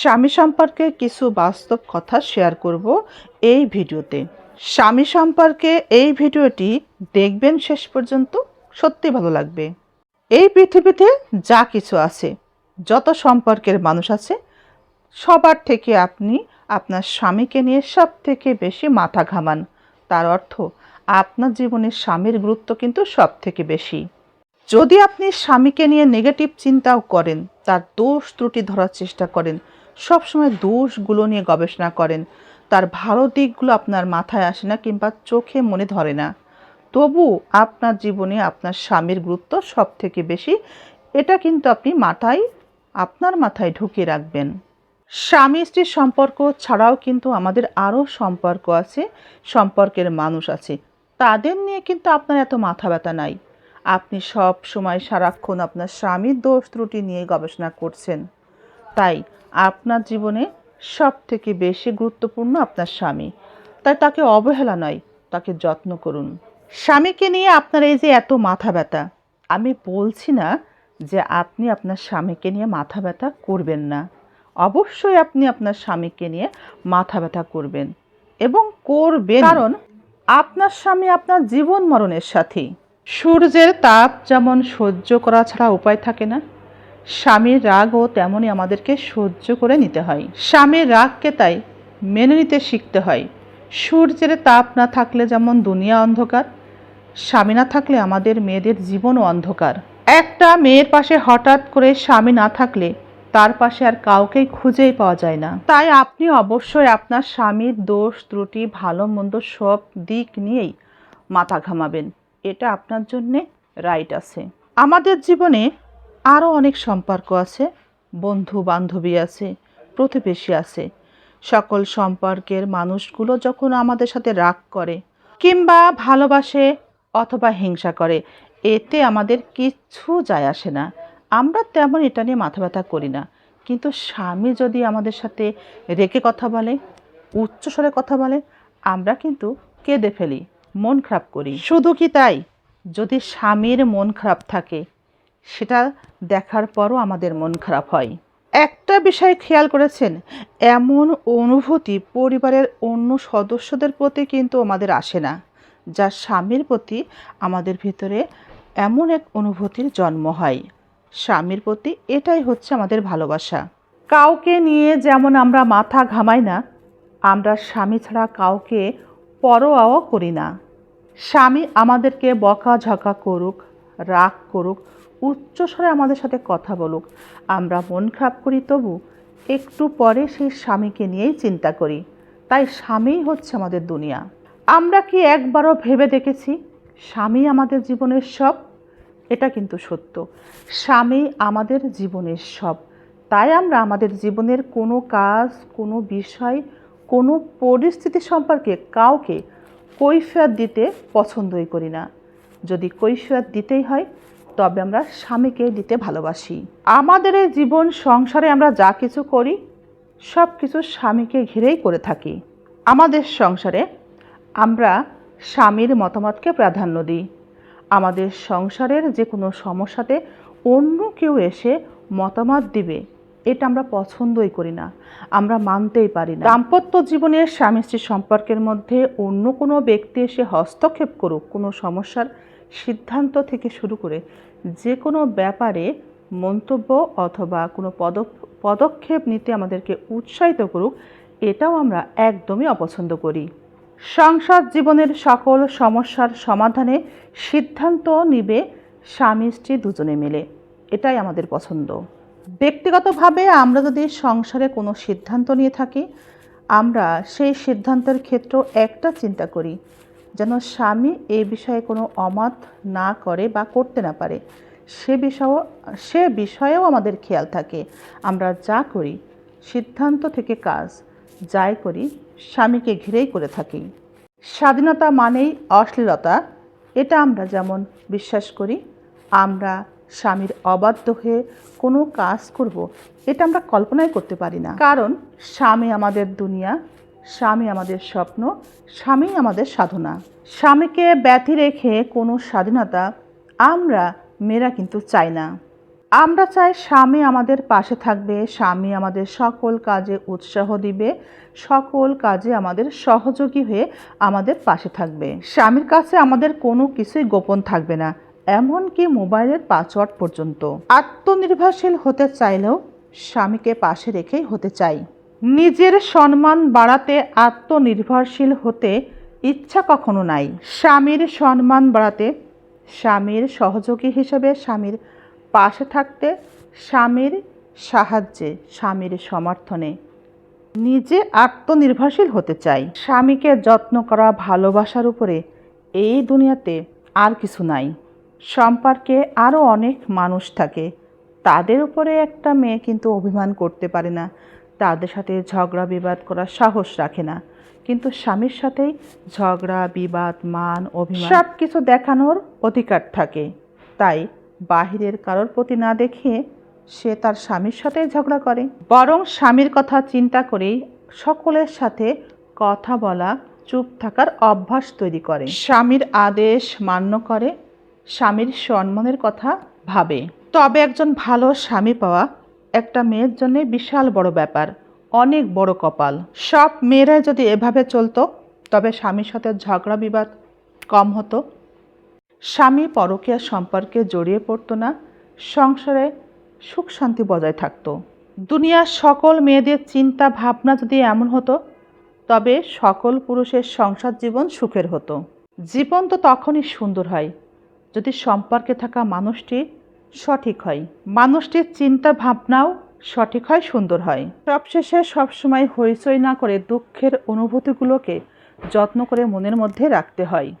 স্বামী সম্পর্কে কিছু বাস্তব কথা শেয়ার করব এই ভিডিওতে। স্বামী সম্পর্কে এই ভিডিওটি দেখবেন শেষ পর্যন্ত, সত্যি ভালো লাগবে। এই পৃথিবীতে যা কিছু আছে, যত সম্পর্কের মানুষ আছে, সবার থেকে আপনি আপনার স্বামীকে নিয়ে সব থেকে বেশি মাথা ঘামান। তার অর্থ, আপনার জীবনে স্বামীর গুরুত্ব কিন্তু সব থেকে বেশি। যদি আপনি স্বামীকে নিয়ে নেগেটিভ চিন্তাও করেন, তার দোষ ত্রুটি ধরার চেষ্টা করেন সবসময় দোষগুলো নিয়ে গবেষণা করেন। তার ভালো দিকগুলো আপনার মাথায় আসে না কিংবা চোখে মনে ধরে না। তবু আপনার জীবনে আপনার স্বামীর গুরুত্ব সব থেকে বেশি। এটা কিন্তু আপনি মাথায়, আপনার মাথায় ঢুকিয়ে রাখবেন। স্বামী স্ত্রীর সম্পর্ক ছাড়াও কিন্তু আমাদের আরও সম্পর্ক আছে, সম্পর্কের মানুষ আছে। তাদের নিয়ে কিন্তু আপনার এত মাথা ব্যথা নাই। আপনি সব সময় সারাক্ষণ আপনার স্বামীর দোষ ত্রুটি নিয়ে গবেষণা করছেন। তাই আপনার জীবনে সব থেকে বেশি গুরুত্বপূর্ণ আপনার স্বামী। তাই তাকে অবহেলা নয়, তাকে যত্ন করুন। স্বামীকে নিয়ে আপনার এই যে এত মাথা ব্যথা, আমি বলছি না যে আপনি আপনার স্বামীকে নিয়ে মাথা ব্যথা করবেন না। অবশ্যই আপনি আপনার স্বামীকে নিয়ে মাথা ব্যথা করবেন এবং করবেন। কারণ আপনার স্বামী আপনার জীবন মরণের সাথী। সূর্যের তাপ যেমন সহ্য করা ছাড়া উপায় থাকে না স্বামীর রাগও তেমনই আমাদেরকে সহ্য করে নিতে হয়। স্বামীর রাগকে তাই মেনে নিতে শিখতে হয়। সূর্যের তাপ না থাকলে যেমন দুনিয়া অন্ধকার, স্বামী না থাকলে আমাদের মেয়েদের জীবনও অন্ধকার। একটা মেয়ের পাশে হঠাৎ করে স্বামী না থাকলে তার পাশে আর কাউকেই খুঁজেই পাওয়া যায় না। তাই আপনি অবশ্যই আপনার স্বামীর দোষ, ত্রুটি, ভালো মন্দ সব দিক নিয়েই মাথা ঘামাবেন। এটা আপনার জন্যে রাইট আছে। আমাদের জীবনে আরও অনেক সম্পর্ক আছে বন্ধু বান্ধবী আছে, প্রতিবেশী আছে। সকল সম্পর্কের মানুষগুলো যখন আমাদের সাথে রাগ করে কিংবা ভালোবাসে অথবা হিংসা করে, এতে আমাদের কিচ্ছু যায় আসে না। আমরা তেমন এটা নিয়ে মাথা ব্যথা করি না। কিন্তু স্বামী যদি আমাদের সাথে রেখে কথা বলে উচ্চস্বরে কথা বলে, আমরা কিন্তু কেঁদে ফেলি, মন খারাপ করি। শুধু কি তাই? যদি স্বামীর মন খারাপ থাকে সেটা দেখার পরও আমাদের মন খারাপ হয়। একটা বিষয় খেয়াল করেছেন, এমন অনুভূতি পরিবারের অন্য সদস্যদের প্রতি কিন্তু আমাদের আসে না, যা স্বামীর প্রতি আমাদের ভিতরে এমন এক অনুভূতির জন্ম হয়। স্বামীর প্রতি এটাই হচ্ছে আমাদের ভালোবাসা। কাউকে নিয়ে যেমন আমরা মাথা ঘামাই না, আমরা স্বামী ছাড়া কাউকে পরোয়াও করি না। স্বামী আমাদেরকে বকা ঝকা করুক, রাগ করুক উচ্চস্বরে আমাদের সাথে কথা বলুক। আমরা মন খারাপ করি, তবু একটু পরে সেই স্বামীকে নিয়েই চিন্তা করি। তাই স্বামীই হচ্ছে আমাদের দুনিয়া। আমরা কি একবারও ভেবে দেখেছি, স্বামী আমাদের জীবনের সব? এটা কিন্তু সত্য। স্বামী আমাদের জীবনের সব। তাই আমরা আমাদের জীবনের কোনো কাজ, কোনো বিষয়, কোনো পরিস্থিতি সম্পর্কে কাউকে কৈফিয়ত দিতে পছন্দই করি না। যদি কৈফিয়ত দিতেই হয় তবে আমরা স্বামীকে দিতে ভালোবাসি। আমাদের এই জীবন সংসারে আমরা যা কিছু করি, সব কিছু স্বামীকে ঘিরেই করে থাকি। আমাদের সংসারে আমরা স্বামীর মতামতকে প্রাধান্য দিই। আমাদের সংসারের যে কোনো সমস্যাতে অন্য কেউ এসে মতামত দিবে, এটা আমরা পছন্দই করি না। আমরা মানতেই পারি না। দাম্পত্য জীবনের স্বামী স্ত্রী সম্পর্কের মধ্যে অন্য কোনো ব্যক্তি এসে হস্তক্ষেপ করুক, কোনো সমস্যার সিদ্ধান্ত থেকে শুরু করে যে কোনো ব্যাপারে মন্তব্য অথবা কোনো পদক, পদক্ষেপ নিতে আমাদেরকে উৎসাহিত করুক, এটাও আমরা একদমই অপছন্দ করি। সংসার জীবনের সকল সমস্যার সমাধানে সিদ্ধান্ত নিবে স্বামী স্ত্রী দুজনে মিলে। এটাই আমাদের পছন্দ। ব্যক্তিগতভাবে আমরা যদি সংসারে কোনো সিদ্ধান্ত নিয়ে থাকি, আমরা সেই সিদ্ধান্তের ক্ষেত্র একটা চিন্তা করি যেন স্বামী এই বিষয়ে কোনো অমত না করে বা করতে না পারে। সে বিষয়েও সে বিষয়েও আমাদের খেয়াল থাকে। আমরা যা করি, সিদ্ধান্ত থেকে কাজ, যাই করি, স্বামীকে ঘিরেই করে থাকি। স্বাধীনতা মানেই অশ্লীলতা। এটা আমরা যেমন বিশ্বাস করি, আমরা স্বামীর অবাধ্য হয়ে কোনো কাজ করব, এটা আমরা কল্পনাই করতে পারি না। কারণ স্বামী আমাদের দুনিয়া স্বামী আমাদের স্বপ্ন, স্বামী আমাদের সাধনা। স্বামীকে ব্যথি রেখে কোনো স্বাধীনতা আমরা, মেয়েরা কিন্তু চাই না। আমরা চাই স্বামী আমাদের পাশে থাকবে, স্বামী আমাদের সকল কাজে উৎসাহ দিবে, সকল কাজে আমাদের সহযোগী হয়ে আমাদের পাশে থাকবে। স্বামীর কাছে আমাদের কোনো কিছুই গোপন থাকবে না, এমনকি মোবাইলের পাসওয়ার্ড পর্যন্ত। আত্মনির্ভরশীল হতে চাইলেও স্বামীকে পাশে রেখেই হতে চাই। নিজের সম্মান বাড়াতে আত্মনির্ভরশীল হতে ইচ্ছা কখনো নাই। স্বামীর সম্মান বাড়াতে স্বামীর সহযোগী হিসেবে স্বামীর পাশে থাকতে স্বামীর সাহায্যে, স্বামীর সমর্থনে নিজে আত্মনির্ভরশীল হতে চাই। স্বামীকে যত্ন করা, ভালোবাসার উপরে এই দুনিয়াতে আর কিছু নাই। সম্পর্কে আরও অনেক মানুষ থাকে। তাদের উপরে একটা মেয়ে কিন্তু অভিমান করতে পারে না। তাদের সাথে ঝগড়া বিবাদ করার সাহস রাখে না। কিন্তু স্বামীর সাথেই ঝগড়া, বিবাদ, মান, অভিমান সব কিছু দেখানোর অধিকার থাকে। তাই বাহিরের কারোর প্রতি না দেখিয়ে সে তার স্বামীর সাথেই ঝগড়া করে। বরং স্বামীর কথা চিন্তা করেই সকলের সাথে কথা বলা, চুপ থাকার অভ্যাস তৈরি করে। স্বামীর আদেশ মান্য করে, স্বামীর সম্মানের কথা ভাবে। তবে একজন ভালো স্বামী পাওয়া একটা মেয়ের জন্য বিশাল বড় ব্যাপার, অনেক বড় কপাল। সব মেয়েরাই যদি এভাবে চলতো, তবে স্বামীর সাথে ঝগড়া বিবাদ কম হতো। স্বামী পরকীয়া সম্পর্কে জড়িয়ে পড়তো না, সংসারে সুখ শান্তি বজায় থাকতো। দুনিয়ার সকল মেয়েদের চিন্তা ভাবনা যদি এমন হতো, তবে সকল পুরুষের সংসার জীবন সুখের হতো। জীবন তো তখনই সুন্দর হয়, যদি সম্পর্কে থাকা মানুষটি সঠিক হয়। মানুষটির চিন্তা ভাবনাও সঠিক হয়, সুন্দর হয়। সবশেষে সবসময় হইচই না করে দুঃখের অনুভূতিগুলোকে যত্ন করে মনের মধ্যে রাখতে হয়।